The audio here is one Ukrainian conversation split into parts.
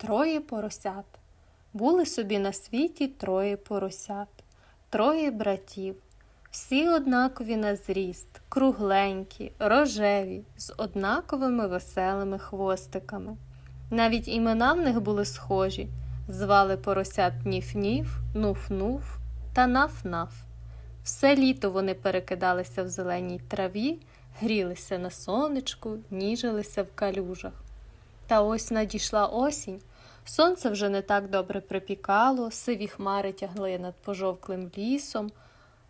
Троє поросят. Були собі на світі троє поросят, троє братів. Всі однакові на зріст, кругленькі, рожеві, з однаковими веселими хвостиками. Навіть імена в них були схожі. Звали поросят Ніф-Ніф, Нуф-Нуф та Наф-Наф. Все літо вони перекидалися в зеленій траві, грілися на сонечку, ніжилися в калюжах. Та ось надійшла осінь. Сонце вже не так добре припікало, сиві хмари тягли над пожовклим лісом.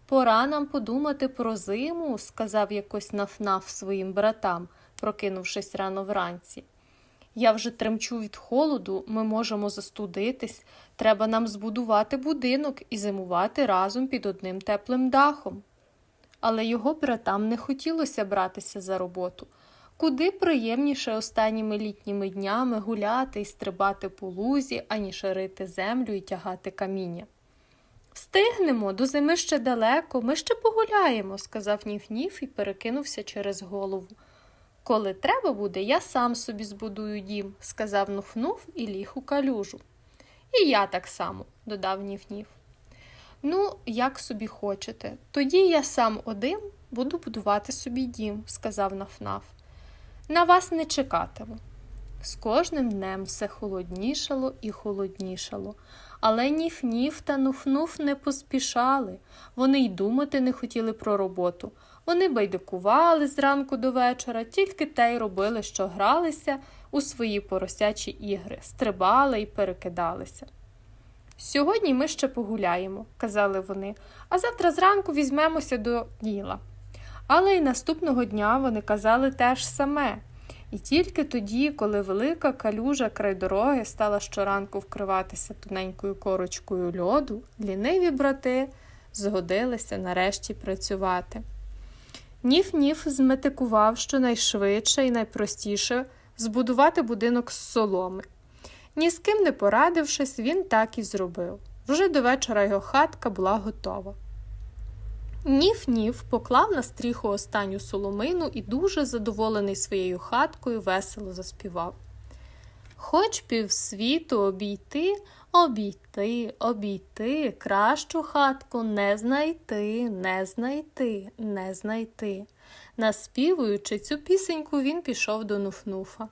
Пора нам подумати про зиму, сказав якось нафнаф своїм братам, прокинувшись рано вранці. Я вже тремчу від холоду, ми можемо застудитись. Треба нам збудувати будинок і зимувати разом під одним теплим дахом. Але його братам не хотілося братися за роботу. Куди приємніше останніми літніми днями гуляти і стрибати по лузі, аніж рити землю і тягати каміння. Встигнемо, до зими ще далеко, ми ще погуляємо, сказав Ніф-Ніф і перекинувся через голову. Коли треба буде, я сам собі збудую дім, сказав Нуф-Нуф і ліг у калюжу. І я так само, додав Ніф-Ніф. Ну, як собі хочете. Тоді я сам один буду будувати собі дім, сказав Нафнаф. На вас не чекатиму. З кожним днем все холоднішало і холоднішало, але Ніф-Ніф та Нуф-Нуф не поспішали. Вони й думати не хотіли про роботу. Вони байдикували зранку до вечора, тільки те й робили, що гралися у свої поросячі ігри, стрибали й перекидалися. Сьогодні ми ще погуляємо, казали вони, а завтра зранку візьмемося до діла. Але й наступного дня вони казали те ж саме. І тільки тоді, коли велика калюжа край дороги стала щоранку вкриватися тоненькою корочкою льоду, ліниві брати згодилися нарешті працювати. Ніф-ніф зметикував щонайшвидше і найпростіше збудувати будинок з соломи. Ні з ким не порадившись, він так і зробив. Вже до вечора його хатка була готова. Ніф-ніф поклав на стріху останню соломину і, дуже задоволений своєю хаткою, весело заспівав. Хоч півсвіту обійти, обійти, обійти, кращу хатку не знайти, не знайти, не знайти. Наспівуючи цю пісеньку, він пішов до Нуфнуфа.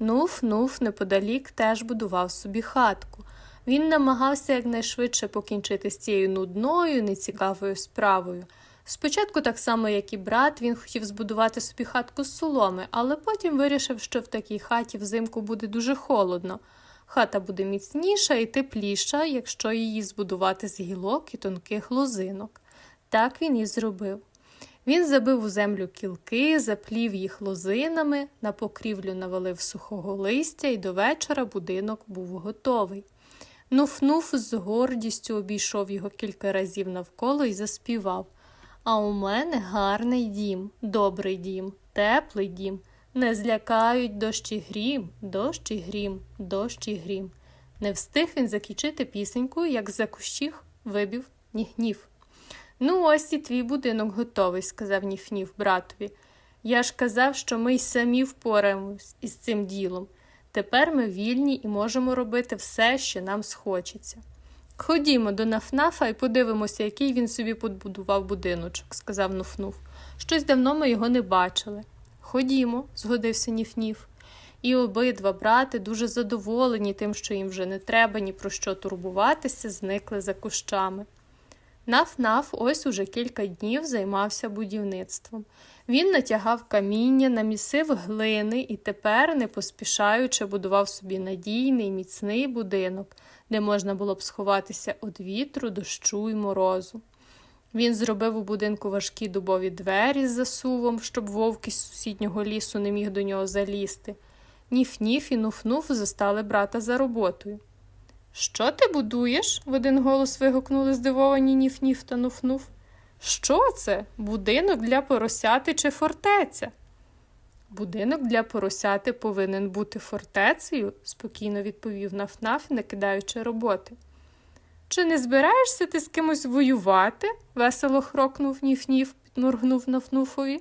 Нуф-нуф неподалік теж будував собі хатку. Він намагався якнайшвидше покінчити з цією нудною, нецікавою справою. Спочатку, так само, як і брат, він хотів збудувати собі хатку з соломи, але потім вирішив, що в такій хаті взимку буде дуже холодно. Хата буде міцніша і тепліша, якщо її збудувати з гілок і тонких лозинок. Так він і зробив. Він забив у землю кілки, заплів їх лозинами, на покрівлю навалив сухого листя, і до вечора будинок був готовий. Нуф-нуф з гордістю обійшов його кілька разів навколо і заспівав. А у мене гарний дім, добрий дім, теплий дім. Не злякають дощ і грім, дощ і грім, дощ і грім. Не встиг він закінчити пісеньку, як за кущів вибів ніхнів. Ну, ось і твій будинок готовий, сказав Ніф-Ніф братові. Я ж казав, що ми й самі впораємось із цим ділом. Тепер ми вільні і можемо робити все, що нам схочеться. Ходімо до Нафнафа і подивимося, який він собі побудував будиночок, сказав Нуфнуф. Щось давно ми його не бачили. Ходімо, згодився Ніф-Ніф. І обидва брати, дуже задоволені тим, що їм вже не треба ні про що турбуватися, зникли за кущами. Наф-наф ось уже кілька днів займався будівництвом. Він натягав каміння, намісив глини і тепер, не поспішаючи, будував собі надійний, міцний будинок, де можна було б сховатися від вітру, дощу й морозу. Він зробив у будинку важкі дубові двері з засувом, щоб вовк із сусіднього лісу не міг до нього залізти. Ніф-ніф і нуф-нуф застали брата за роботою. Що ти будуєш? в один голос вигукнули здивовані Ніф-Ніф та Нуф-Нуф. Що це? Будинок для поросяти чи фортеця? Будинок для поросяти повинен бути фортецею, спокійно відповів Наф-Наф, не кидаючи роботи. Чи не збираєшся ти з кимось воювати? весело хрокнув Ніф-Ніф, підморгнув Нафнуфові.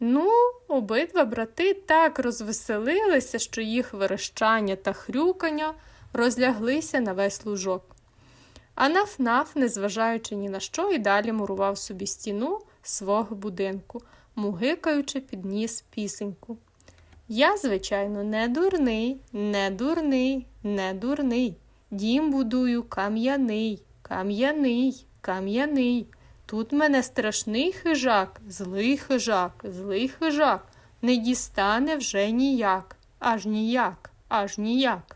Ну, обидва брати так розвеселилися, що їх верещання та хрюкання розляглися на весь лужок. А наф-наф, незважаючи ні на що, і далі мурував собі стіну свого будинку, мугикаючи під ніс пісеньку. Я, звичайно, не дурний, не дурний, не дурний. Дім будую кам'яний, кам'яний, кам'яний. Тут мене страшний хижак, злий хижак, злий хижак, не дістане вже ніяк, аж ніяк, аж ніяк.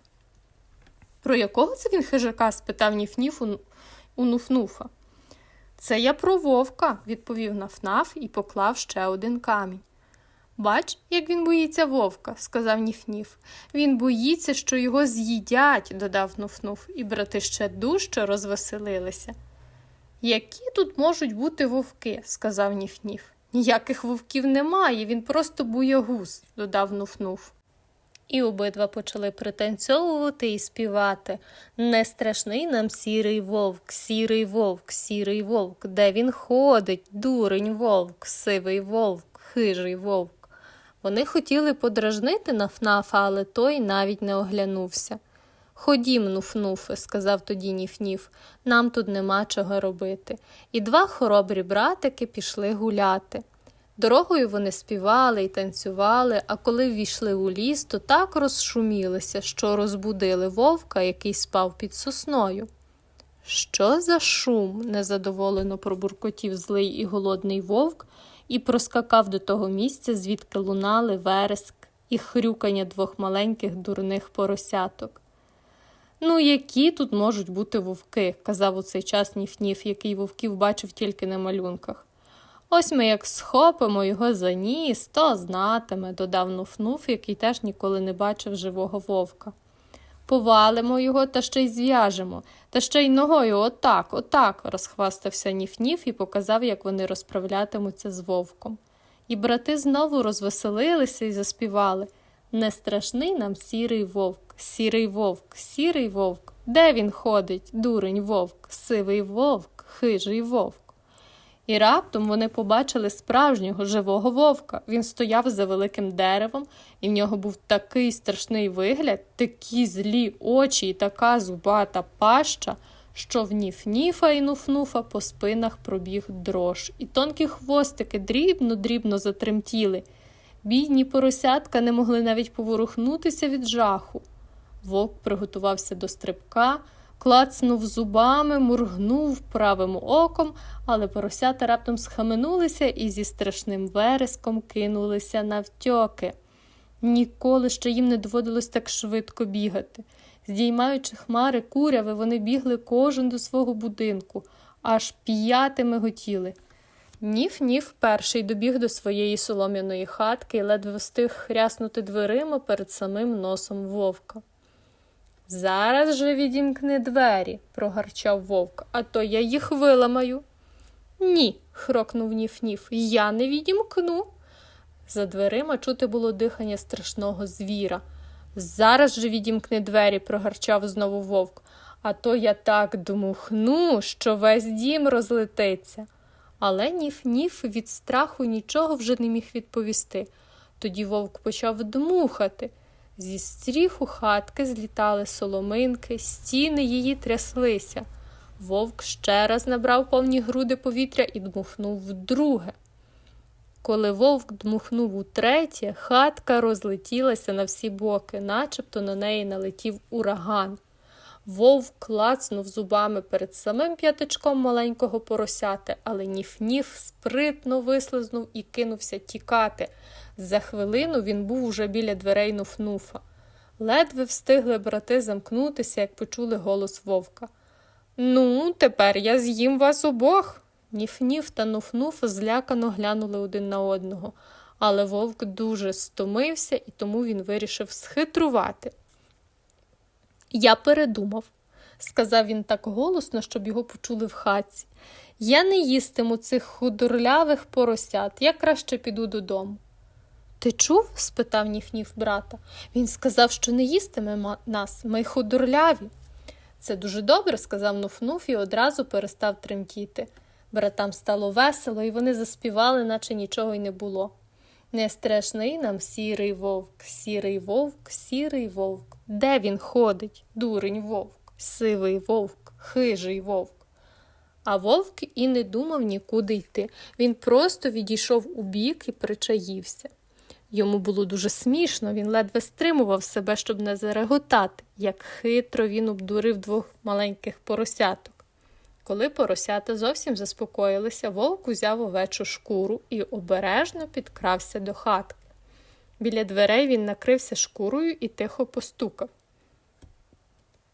Про якого це він хижака? спитав Ніф-Ніф у, Нуфнуфа. Це я про вовка, відповів Нафнаф і поклав ще один камінь. Бач, як він боїться вовка, сказав Ніф-Ніф. Він боїться, що його з'їдять, додав Нуфнуф, і брати ще дужче розвеселилися. Які тут можуть бути вовки, сказав Ніф-Ніф. Ніяких вовків немає, він просто буягуз, додав Нуф-Нуф. І обидва почали пританцьовувати і співати. Не страшний нам сірий вовк, сірий вовк, сірий вовк, де він ходить, дурень вовк, сивий вовк, хижий вовк. Вони хотіли подражнити Нафнафа, але той навіть не оглянувся. Ходім, нуфнуфе, сказав тоді Ніф-Ніф, нам тут нема чого робити. І два хоробрі братики пішли гуляти. Дорогою вони співали і танцювали, а коли ввійшли у ліс, то так розшумілися, що розбудили вовка, який спав під сосною. Що за шум? незадоволено пробуркотів злий і голодний вовк і проскакав до того місця, звідки лунали вереск і хрюкання двох маленьких дурних поросяток. Ну, які тут можуть бути вовки, казав у цей час Ніф-Ніф, який вовків бачив тільки на малюнках. Ось ми як схопимо його за ніс, то знатиме, додав Нуф-Нуф, який теж ніколи не бачив живого вовка. Повалимо його та ще й зв'яжемо, та ще й ногою отак, отак, розхвастався Ніф-Ніф і показав, як вони розправлятимуться з вовком. І брати знову розвеселилися і заспівали Не страшний нам сірий вовк, сірий вовк, сірий вовк. Де він ходить, дурень вовк, сивий вовк, хижий вовк. І раптом вони побачили справжнього живого вовка. Він стояв за великим деревом, і в нього був такий страшний вигляд, такі злі очі і така зубата паща, що в ніф-ніфа і нуф-нуфа по спинах пробіг дрож, і тонкі хвостики дрібно-дрібно затремтіли. Бідні поросятка не могли навіть поворухнутися від жаху. Вовк приготувався до стрибка клацнув зубами, мургнув правим оком, але поросята раптом схаменулися і зі страшним вереском кинулися навтьоки. Ніколи ще їм не доводилось так швидко бігати. Здіймаючи хмари куряви, вони бігли кожен до свого будинку, аж п'ятими готіли. Ніф-ніф перший добіг до своєї солом'яної хатки і ледве встиг хряснути дверима перед самим носом вовка. Зараз же відімкни двері, прогарчав вовк, а то я їх виламаю. Ні, хрокнув Ніф-Ніф, я не відімкну. За дверима чути було дихання страшного звіра. Зараз же відімкни двері, прогарчав знову вовк, а то я так дмухну, що весь дім розлетиться. Але Ніф-Ніф від страху нічого вже не міг відповісти. Тоді вовк почав дмухати. Зі стріху хатки злітали соломинки, стіни її тряслися. Вовк ще раз набрав повні груди повітря і дмухнув вдруге. Коли вовк дмухнув утретє, хатка розлетілася на всі боки, начебто на неї налетів ураган. Вовк клацнув зубами перед самим п'ятичком маленького поросяти, але ніф-ніф спритно вислизнув і кинувся тікати. За хвилину він був уже біля дверей Нуфнуфа. Ледве встигли брати замкнутися, як почули голос вовка. Ну, тепер я з'їм вас обох. Ніф-ніф та Нуфнуф злякано глянули один на одного, але вовк дуже стомився і тому він вирішив схитрувати. Я передумав, сказав він так голосно, щоб його почули в хатці. Я не їстиму цих худорлявих поросят, я краще піду додому. Ти чув? спитав Ніф-Ніф брата. Він сказав, що не їстиме нас, ми худорляві. Це дуже добре, сказав Нуф-Нуф і одразу перестав тремтіти. Братам стало весело, і вони заспівали, наче нічого й не було. Не страшний нам сірий вовк, сірий вовк, сірий вовк. Де він ходить, дурень вовк, сивий вовк, хижий вовк. А вовк і не думав нікуди йти. Він просто відійшов у бік і причаївся. Йому було дуже смішно, він ледве стримував себе, щоб не зареготати, як хитро він обдурив двох маленьких поросяток. Коли поросята зовсім заспокоїлися, вовк узяв овечу шкуру і обережно підкрався до хатки. Біля дверей він накрився шкурою і тихо постукав.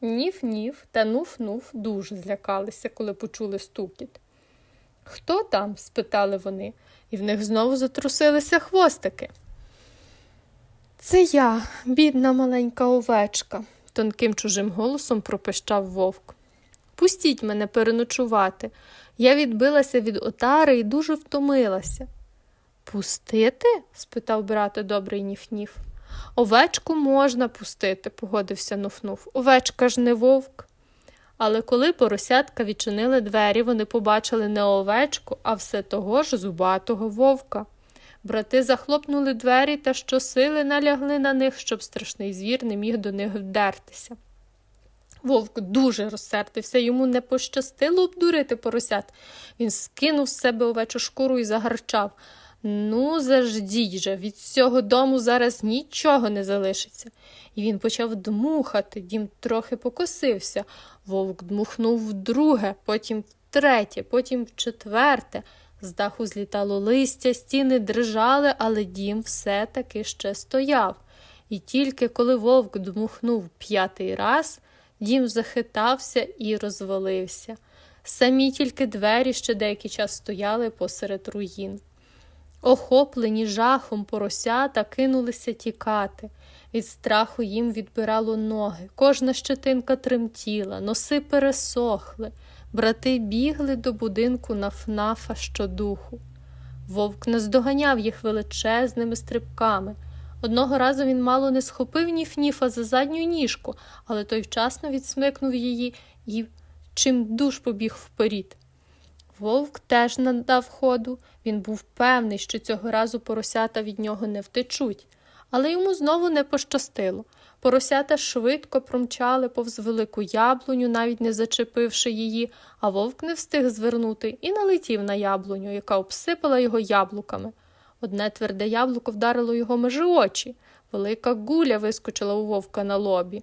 Ніф-ніф та нуф-нуф дуже злякалися, коли почули стукіт. Хто там? спитали вони, і в них знову затрусилися хвостики. Це я, бідна маленька овечка, тонким чужим голосом пропищав вовк. Пустіть мене переночувати. Я відбилася від отари і дуже втомилася. Пустити? спитав брата добрий ніф-ніф. Овечку можна пустити, погодився Нуф-Нуф. Овечка ж не вовк. Але коли поросятка відчинили двері, вони побачили не овечку, а все того ж зубатого вовка. Брати захлопнули двері та щосили налягли на них, щоб страшний звір не міг до них вдертися. Вовк дуже розсердився, йому не пощастило обдурити поросят. Він скинув з себе овечу шкуру і загарчав. Ну, заждіть же, від цього дому зараз нічого не залишиться. І він почав дмухати, дім трохи покосився. Вовк дмухнув вдруге, потім втретє, потім вчетверте. З даху злітало листя, стіни дрижали, але дім все таки ще стояв. І тільки коли вовк дмухнув п'ятий раз, дім захитався і розвалився. Самі тільки двері ще деякий час стояли посеред руїн. Охоплені жахом поросята кинулися тікати. Від страху їм відбирало ноги, кожна щетинка тремтіла, носи пересохли. Брати бігли до будинку нафнафа щодуху. Вовк наздоганяв їх величезними стрибками. Одного разу він мало не схопив ніф-ніфа за задню ніжку, але той вчасно відсмикнув її і чим душ побіг вперід. Вовк теж надав ходу. Він був певний, що цього разу поросята від нього не втечуть, але йому знову не пощастило. Поросята швидко промчали повз велику яблуню, навіть не зачепивши її, а вовк не встиг звернути і налетів на яблуню, яка обсипала його яблуками. Одне тверде яблуко вдарило його межи очі. Велика гуля вискочила у вовка на лобі.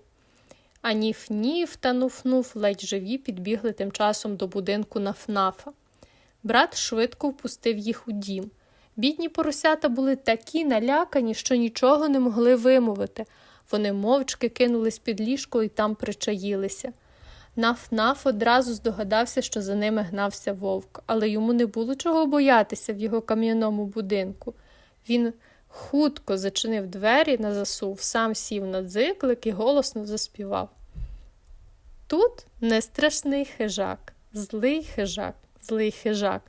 А ніф-ніф та нуф-нуф ледь живі підбігли тим часом до будинку нафнафа. Брат швидко впустив їх у дім. Бідні поросята були такі налякані, що нічого не могли вимовити. Вони мовчки кинулись під ліжко і там причаїлися. Наф-наф одразу здогадався, що за ними гнався вовк, але йому не було чого боятися в його кам'яному будинку. Він хутко зачинив двері на засув, сам сів на дзиклик і голосно заспівав. Тут не страшний хижак, злий хижак, злий хижак,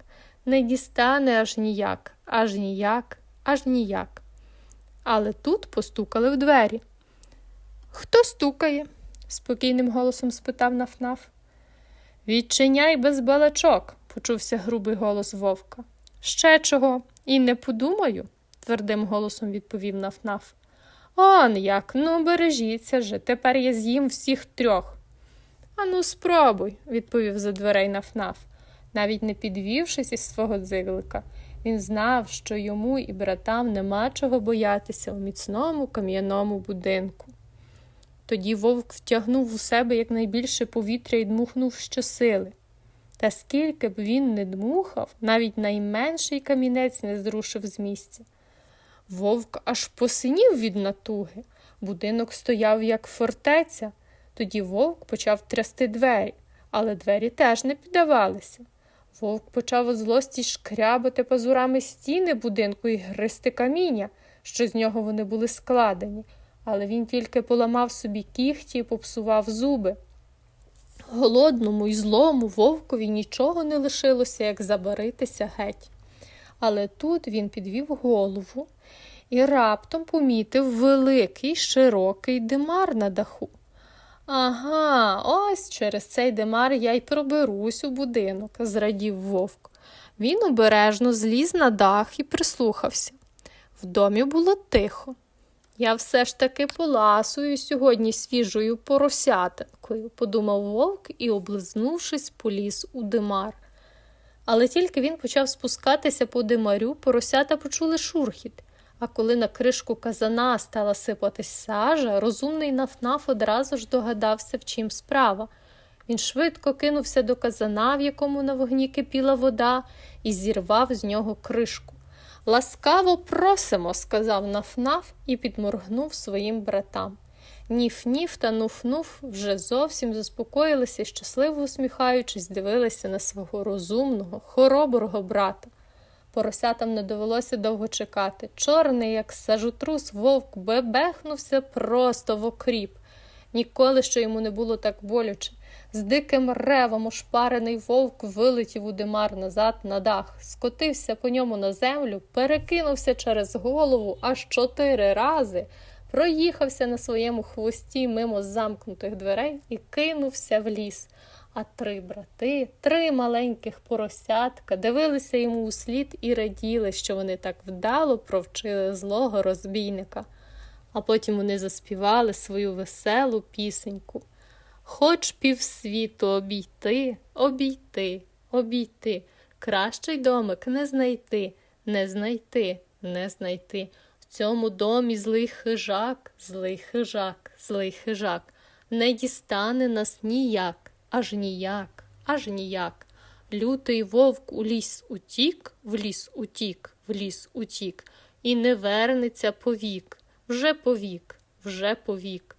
не дістане аж ніяк, аж ніяк, аж ніяк. Але тут постукали в двері. Хто стукає? спокійним голосом спитав Нафнаф. Відчиняй без балачок, почувся грубий голос вовка. Ще чого? І не подумаю, твердим голосом відповів Нафнаф. Он як, ну бережіться же, тепер я з'їм всіх трьох. Ану, спробуй, відповів за дверей Нафнаф. Навіть не підвівшись із свого дзиглика, він знав, що йому і братам нема чого боятися у міцному кам'яному будинку. Тоді вовк втягнув у себе якнайбільше повітря і дмухнув щосили. Та скільки б він не дмухав, навіть найменший камінець не зрушив з місця. Вовк аж посинів від натуги. Будинок стояв, як фортеця. Тоді вовк почав трясти двері, але двері теж не піддавалися. Вовк почав у злості шкрябати пазурами стіни будинку і гристи каміння, що з нього вони були складені, але він тільки поламав собі кіхті і попсував зуби. Голодному і злому вовкові нічого не лишилося, як забаритися геть. Але тут він підвів голову і раптом помітив великий широкий димар на даху. Ага, ось через цей димар я й проберусь у будинок, зрадів вовк. Він обережно зліз на дах і прислухався. В домі було тихо. Я все ж таки поласую сьогодні свіжою поросятинкою, подумав вовк і, облизнувшись, поліз у димар. Але тільки він почав спускатися по димарю, поросята почули шурхіт. А коли на кришку казана стала сипатись сажа, розумний нафнаф одразу ж догадався, в чим справа. Він швидко кинувся до казана, в якому на вогні кипіла вода, і зірвав з нього кришку. Ласкаво просимо, сказав нафнаф і підморгнув своїм братам. Ніф-ніф та нуф-нуф вже зовсім заспокоїлися і щасливо усміхаючись, дивилися на свого розумного, хороброго брата. Поросятам не довелося довго чекати. Чорний, як сажутрус, вовк бебехнувся просто в окріп. Ніколи ще йому не було так боляче. З диким ревом ошпарений вовк вилетів у димар назад на дах, скотився по ньому на землю, перекинувся через голову аж чотири рази, проїхався на своєму хвості мимо замкнутих дверей і кинувся в ліс. А три брати, три маленьких поросятка дивилися йому у слід і раділи, що вони так вдало провчили злого розбійника. А потім вони заспівали свою веселу пісеньку. Хоч півсвіту обійти, обійти, обійти, кращий домик не знайти, не знайти, не знайти. В цьому домі злий хижак, злий хижак, злий хижак, не дістане нас ніяк, аж ніяк, аж ніяк. Лютий вовк у ліс утік, в ліс утік, в ліс утік, і не вернеться повік, вже повік, вже повік.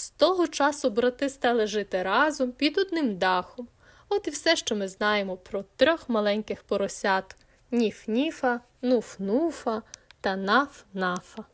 З того часу брати стали жити разом під одним дахом. От і все, що ми знаємо про трьох маленьких поросят Ніф-ніфа, нуф-нуфа та наф-нафа.